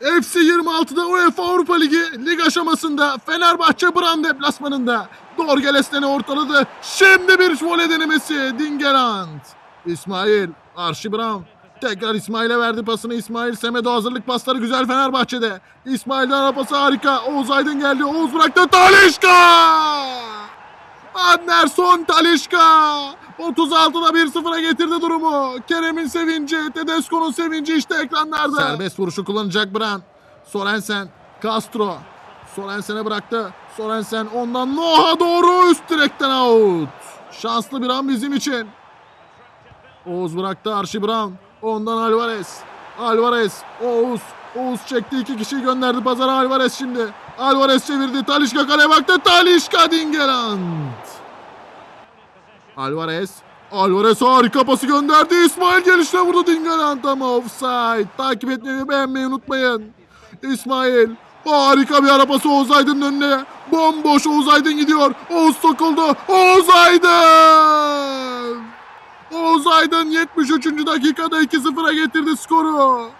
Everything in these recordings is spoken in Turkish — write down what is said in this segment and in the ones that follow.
FC 26'da UEFA Avrupa Ligi lig aşamasında Fenerbahçe Brand deplasmanında Dorgeles'ten ortaladı. Şimdi bir voley denemesi Dingeland. İsmail Arşi Brown tekrar İsmail'e verdi pasını. İsmail Semedo hazırlık pasları güzel Fenerbahçe'de. İsmail'den pası harika. Oğuz Aydın geldi. Oğuz bıraktı. Talişka! Anderson Talişka 36'da 1-0'a getirdi durumu. Kerem'in sevinci, Tedesco'nun sevinci işte ekranlarda. Serbest vuruşu kullanacak Bran. Sorensen, Castro. Sorensen'e bıraktı. Sorensen ondan Noah'a doğru üst direkten out. Şanslı bir an bizim için. Oğuz bıraktı Arşi Brown. Ondan Alvarez. Alvarez. Oğuz. Oğuz çekti iki kişiyi gönderdi pazara Alvarez şimdi. Alvarez çevirdi. Talişka kaleye baktı. Talişka Dingeland. Alvarez. Alvarez harika pası gönderdi. İsmail gelişine vurdu Dingeland ama offside. Takip etmeyi ve beğenmeyi unutmayın. İsmail. Harika bir Oğuz Aydın'ın önüne. Bomboş Oğuz gidiyor. Oğuz sokuldu. Oğuz Aydın. Oğuz Aydın 73. dakikada 2-0'a getirdi skoru.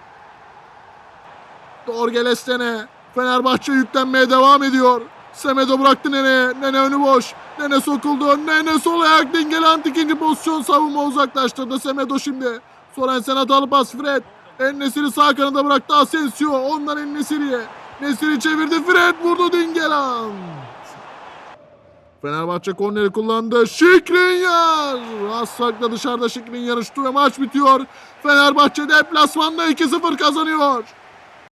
Dorgeles'tene Fenerbahçe yüklenmeye devam ediyor. Semedo bıraktı Nene. Nene önü boş. Nene sokuldu. Nene sol ayak Dingeland ikinci pozisyon savunma uzaklaştırdı. Semedo şimdi. Sorensen hatalı pas Fred. Ennesiri sağ kanada bıraktı Asensio. Ondan Ennesiri'ye. Nesiri çevirdi. Fred vurdu Dingeland. Fenerbahçe korneri kullandı. Şikrinyar. Az farkla dışarıda Şikrinyar uçtu ve maç bitiyor. Fenerbahçe deplasmanda 2-0 kazanıyor.